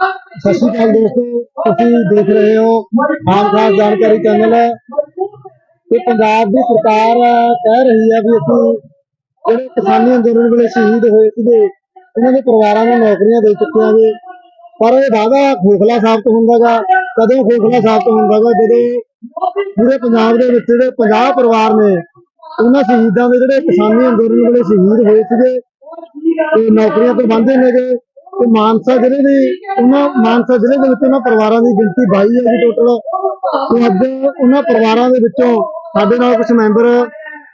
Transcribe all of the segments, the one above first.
ਸਤਿ ਸ਼੍ਰੀ ਅਕਾਲ ਦੋਸਤੋ, ਤੁਸੀਂ ਦੇਖ ਰਹੇ ਹੋ ਆਮ ਖਾਸ ਜਾਣਕਾਰੀ ਚੈਨਲ ਕਿ ਪੰਜਾਬ ਦੀ ਸਰਕਾਰ ਕਹਿ ਰਹੀ ਹੈ ਵੀ ਅਸੀਂ ਜਿਹੜੇ ਕਿਸਾਨੀ ਅੰਦੋਲਨ ਵੇਲੇ ਸ਼ਹੀਦ ਹੋਏ ਸੀਗੇ, ਉਹਨਾਂ ਦੇ ਪਰਿਵਾਰਾਂ ਨੂੰ ਨੌਕਰੀਆਂ ਦੇ ਚੁੱਕੇ ਹਾਂਗੇ ਪਰ ਇਹ ਵਾਅਦਾ ਖੋਖਲਾ ਸਾਬਤ ਹੁੰਦਾਗਾ ਕਦੋਂ ਖੋਖਲਾ ਸਾਬਤ ਹੁੰਦਾਗਾ ਜਦੋਂ ਪੂਰੇ ਪੰਜਾਬ ਦੇ ਵਿੱਚ ਜਿਹੜੇ 50 ਪਰਿਵਾਰ ਨੇ, ਉਹਨਾਂ ਸ਼ਹੀਦਾਂ ਦੇ ਜਿਹੜੇ ਕਿਸਾਨੀ ਅੰਦੋਲਨ ਵੇਲੇ ਸ਼ਹੀਦ ਹੋਏ ਸੀਗੇ, ਤੇ ਨੌਕਰੀਆਂ ਤੋਂ ਬੰਦੇ ਨੇਗੇ। ਤੇ ਮਾਨਸਾ ਜ਼ਿਲ੍ਹੇ ਦੀ ਉਹਨਾਂ ਮਾਨਸਾ ਜ਼ਿਲ੍ਹੇ ਦੇ ਵਿੱਚ ਉਹਨਾਂ ਪਰਿਵਾਰਾਂ ਦੀ ਗਿਣਤੀ 22 ਹੈ ਜੀ ਟੋਟਲ ਤੇ ਅੱਜ ਉਹਨਾਂ ਪਰਿਵਾਰਾਂ ਦੇ ਵਿੱਚੋਂ ਸਾਡੇ ਨਾਲ ਕੁਝ ਮੈਂਬਰ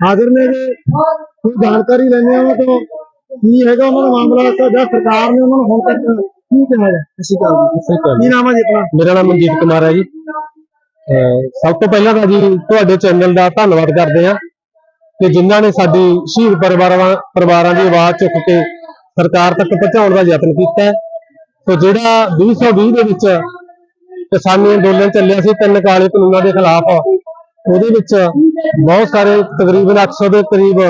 ਹਾਜ਼ਰ ਨੇਗੇ ਕੋਈ ਜਾਣਕਾਰੀ ਲੈਣੇ ਉਹਨਾਂ ਤੋਂ ਕੀ ਹੈਗਾ ਉਹਨਾਂ ਦਾ ਮਾਮਲਾ ਜਾਂ ਸਰਕਾਰ ਨੇ ਉਹਨਾਂ ਨੂੰ ਹੁਣ ਤੱਕ ਕੀ ਕਿਹਾ ਹੈ? ਅਸੀਂ ਕਰ ਕੀ ਨਾਮ ਹੈ ਜੀ ਆਪਣਾ? ਮੇਰਾ ਨਾਮ ਮਨਜੀਤ ਕੁਮਾਰ ਹੈ ਜੀ। ਸਭ ਤੋਂ ਪਹਿਲਾਂ ਤਾਂ ਜੀ ਤੁਹਾਡੇ ਚੈਨਲ ਦਾ ਧੰਨਵਾਦ ਕਰਦੇ ਹਾਂ ਕਿ ਜਿਨ੍ਹਾਂ ਨੇ ਸਾਡੀ ਸ਼ਹੀਦ ਪਰਿਵਾਰਾਂ ਪਰਿਵਾਰਾਂ ਦੀ ਆਵਾਜ਼ ਚੁੱਕ ਕੇ ਸਰਕਾਰ ਤੱਕ ਪਹੁੰਚਾਉਣ ਦਾ ਯਤਨ ਕੀਤਾ ਹੈ। ਸੋ ਜਿਹੜਾ 2020 ਦੇ ਵਿੱਚ ਕਿਸਾਨੀ ਅੰਦੋਲਨ ਚੱਲਿਆ ਸੀ, ਤਿੰਨ ਕਾਲੇ ਕਾਨੂੰਨਾਂ ਦੇ ਖਿਲਾਫ, ਉਹਦੇ ਵਿੱਚ ਬਹੁਤ ਸਾਰੇ ਤਕਰੀਬਨ 800 ਦੇ ਕਰੀਬ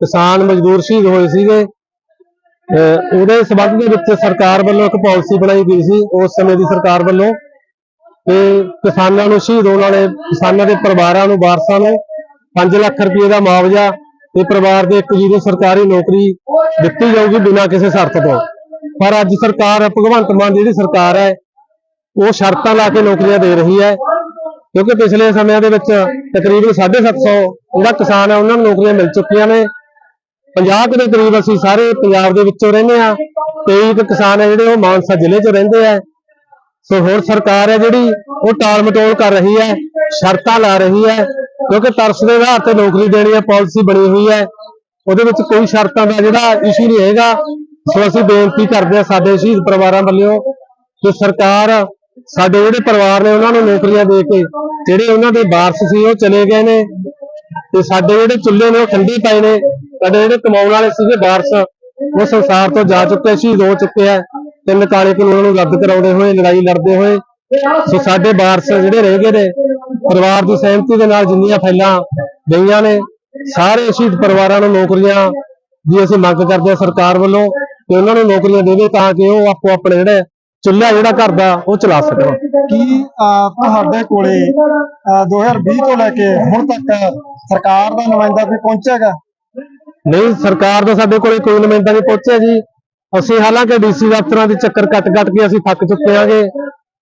ਕਿਸਾਨ ਮਜ਼ਦੂਰ ਸ਼ਹੀਦ ਹੋਏ ਸੀਗੇ ਉਹਦੇ ਸਬੰਧ ਦੇ ਵਿੱਚ ਸਰਕਾਰ ਵੱਲੋਂ ਇੱਕ ਪਾਲਿਸੀ ਬਣਾਈ ਗਈ ਸੀ, ਉਸ ਸਮੇਂ ਦੀ ਸਰਕਾਰ ਵੱਲੋਂ ਕਿ ਕਿਸਾਨਾਂ ਨੂੰ ਸ਼ਹੀਦ ਹੋਣ ਵਾਲੇ ਕਿਸਾਨਾਂ ਦੇ ਪਰਿਵਾਰਾਂ ਨੂੰ, ਵਾਰਸਾਂ ਨੂੰ 5 ਲੱਖ ਰੁਪਏ ਦਾ ਮੁਆਵਜ਼ਾ ਤੇ ਪਰਿਵਾਰ ਦੇ ਇੱਕ ਜੀ ਨੂੰ ਸਰਕਾਰੀ ਨੌਕਰੀ ਦਿੱਤੀ ਜਾਊਗੀ ਬਿਨਾਂ ਕਿਸੇ ਸ਼ਰਤ ਤੋਂ। ਪਰ ਅੱਜ ਸਰਕਾਰ ਭਗਵੰਤ ਮਾਨ ਦੀ ਜਿਹੜੀ ਸਰਕਾਰ ਹੈ, ਉਹ ਸ਼ਰਤਾਂ ਲਾ ਕੇ ਨੌਕਰੀਆਂ ਦੇ ਰਹੀ ਹੈ। ਕਿਉਂਕਿ ਪਿਛਲੇ ਸਮਿਆਂ ਦੇ ਵਿੱਚ ਤਕਰੀਬਨ 750 ਜਿਹੜਾ ਕਿਸਾਨ ਹੈ, ਉਹਨਾਂ ਨੂੰ ਨੌਕਰੀਆਂ ਮਿਲ ਚੁੱਕੀਆਂ ਨੇ। 50 ਕੁ ਦੇ ਕਰੀਬ ਅਸੀਂ ਸਾਰੇ ਪੰਜਾਬ ਦੇ ਵਿੱਚੋਂ ਰਹਿੰਦੇ ਆ 23 ਕੁ ਕਿਸਾਨ ਹੈ ਜਿਹੜੇ, ਉਹ ਮਾਨਸਾ ਜ਼ਿਲ੍ਹੇ 'ਚ ਰਹਿੰਦੇ ਆ। ਸੋ ਹੁਣ ਸਰਕਾਰ ਹੈ ਜਿਹੜੀ, ਉਹ ਟਾਲ ਮਟੋਲ ਕਰ ਰਹੀ ਹੈ, ਸ਼ਰਤਾਂ ਲਾ ਰਹੀ ਹੈ। ਕਿਉਂਕਿ ਤਰਸ ਦੇ ਆਧਾਰ ਤੇ ਨੌਕਰੀ ਦੇਣੀ ਹੈ ਪਾਲਿਸੀ ਬਣੀ ਹੋਈ ਹੈ। ਉਹਦੇ ਵਿੱਚ ਕੋਈ ਸ਼ਰਤਾਂ ਦਾ ਜਿਹੜਾ ਇਸ਼ੂ ਨਹੀਂ ਹੈਗਾ। ਸੋ ਅਸੀਂ ਬੇਨਤੀ ਕਰਦੇ ਹਾਂ ਸਾਡੇ ਸ਼ਹੀਦ ਪਰਿਵਾਰਾਂ ਵੱਲੋਂ ਕਿ ਸਰਕਾਰ, ਸਾਡੇ ਜਿਹੜੇ ਪਰਿਵਾਰ ਨੇ ਉਹਨਾਂ ਨੂੰ ਨੌਕਰੀਆਂ ਦੇ ਕੇ, ਜਿਹੜੇ ਉਹਨਾਂ ਦੇ ਵਾਰਸ ਸੀ, ਉਹ ਚਲੇ ਗਏ ਨੇ। ਤੇ ਸਾਡੇ ਜਿਹੜੇ ਚੁੱਲ੍ਹੇ ਨੇ, ਉਹ ਠੰਡੇ ਪਏ ਨੇ। ਸਾਡੇ ਜਿਹੜੇ ਕਮਾਉਣ ਵਾਲੇ ਸੀਗੇ ਵਾਰਸ, ਉਹ ਸੰਸਾਰ ਤੋਂ ਜਾ ਚੁੱਕੇ ਸ਼ਹੀਦ ਹੋ ਚੁੱਕੇ ਆ। ਤਿੰਨ ਕਾਲੇ ਕਾਨੂੰਨਾਂ ਨੂੰ ਰੱਦ ਕਰਾਉਂਦੇ ਹੋਏ, ਲੜਾਈ ਲੜਦੇ ਹੋਏ। ਸੋ ਸਾਡੇ ਵਾਰਸ ਜਿਹੜੇ ਰਹਿ ਗਏ ਨੇ ਪਰਿਵਾਰ ਦੀ ਸਹਿਮਤੀ ਦੇ ਨਾਲ ਜਿੰਨੀਆਂ ਫਾਈਲਾਂ ਗਈਆਂ ਨੇ ਸਾਰੇ ਸ਼ਹੀਦ ਪਰਿਵਾਰਾਂ ਨੂੰ ਨੌਕਰੀਆਂ ਦੀ ਅਸੀਂ ਮੰਗ ਕਰਦੇ ਹਾਂ ਸਰਕਾਰ ਵੱਲੋਂ ਕਿ ਉਹਨਾਂ ਨੂੰ ਨੌਕਰੀਆਂ ਦੇਵੇ ਤਾਂ ਕਿ ਉਹ ਆਪੋ ਆਪਣੇ ਜਿਹੜੇ ਚੁੱਲ੍ਹਾ ਜਿਹੜਾ ਘਰ ਦਾ ਉਹ ਚਲਾ ਸਕਣ। ਕੀ ਅਹ, ਤੁਹਾਡੇ ਕੋਲੇ ਅਹ, 2020 ਤੋਂ ਲੈ ਕੇ ਹੁਣ ਤੱਕ ਸਰਕਾਰ ਦਾ ਨੁਮਾਇੰਦਾ ਕੋਈ ਪਹੁੰਚਿਆਗਾ ਨਹੀਂ ਸਰਕਾਰ ਦਾ ਸਾਡੇ ਕੋਲੇ ਕੋਈ ਨੁਮਾਇੰਦਾ ਨਹੀਂ ਪਹੁੰਚਿਆ ਜੀ। ਅਸੀਂ ਹਾਲਾਂਕਿ ਡੀਸੀ ਦਫ਼ਤਰਾਂ ਦੇ ਚੱਕਰ ਕੱਟ ਕੱਟ ਕੇ ਅਸੀਂ ਥੱਕ ਚੁੱਕੇ ਹਾਂਗੇ।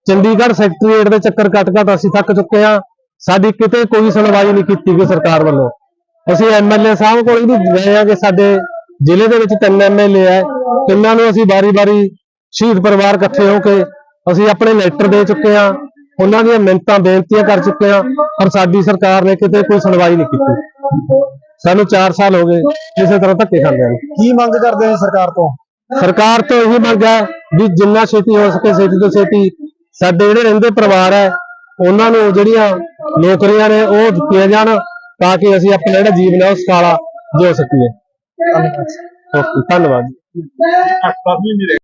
ਚੰਡੀਗੜ੍ਹ ਸੈਕਟਰੀਏਟ ਦੇ ਚੱਕਰ ਕੱਟ ਕੱਟ ਅਸੀਂ ਥੱਕ ਚੁੱਕੇ ਹਾਂ। ਸਾਡੀ ਕਿਤੇ ਕੋਈ ਸੁਣਵਾਈ ਨਹੀਂ ਕੀਤੀ ਗਈ ਸਰਕਾਰ ਵੱਲੋਂ। ਅਸੀਂ ਐਮਐਲਏ ਸਾਹਿਬ ਕੋਲ ਵੀ ਗਏ ਹਾਂ ਕਿ ਸਾਡੇ ਜ਼ਿਲ੍ਹੇ ਦੇ ਵਿੱਚ ਤਿੰਨ ਐਮਐਲਏ ਹੈ। ਤਿੰਨਾਂ ਨੂੰ ਅਸੀਂ ਵਾਰੀ-ਵਾਰੀ ਸ਼ਹੀਦ ਪਰਿਵਾਰ ਇਕੱਠੇ ਹੋ ਕੇ ਅਸੀਂ ਆਪਣੇ ਲੈਟਰ ਦੇ ਚੁੱਕੇ ਹਾਂ। ਉਹਨਾਂ ਦੀਆਂ ਮਿੰਤਾਂ ਬੇਨਤੀਆਂ ਕਰ ਚੁੱਕੇ ਹਾਂ ਪਰ ਸਾਡੀ ਸਰਕਾਰ ਨੇ ਕਿਤੇ ਕੋਈ ਸੁਣਵਾਈ ਨਹੀਂ ਕੀਤੀ। ਸਾਨੂੰ 4 ਸਾਲ ਹੋ ਗਏ ਕਿਸੇ ਤਰ੍ਹਾਂ ਧੱਕੇ ਖਾਂਦੇ ਨੂੰ ਕੀ ਮੰਗ ਕਰਦੇ ਨੇ ਸਰਕਾਰ ਤੋਂ? ਸਰਕਾਰ ਤੋਂ ਇਹੀ ਮੰਗ ਹੈ ਵੀ ਜਿੰਨਾ ਛੇਤੀ ਹੋ ਸਕੇ ਛੇਤੀ ਤੋਂ ਛੇਤੀ ਸਾਡੇ ਜਿਹੜੇ ਰਹਿੰਦੇ ਪਰਿਵਾਰ ਹੈ ਉਹਨਾਂ ਨੂੰ ਜਿਹੜੀਆਂ ਨੌਕਰੀਆਂ ਨੇ ਉਹ ਦਿੱਤੀਆਂ ਜਾਣ ਤਾਂ ਕਿ ਅਸੀਂ ਆਪਣਾ ਜਿਹੜਾ ਜੀਵਨ ਹੈ ਉਹ ਸਕਾਲਾ ਜਿਉ ਸਕੀਏ। ਓਕੇ ਧੰਨਵਾਦ।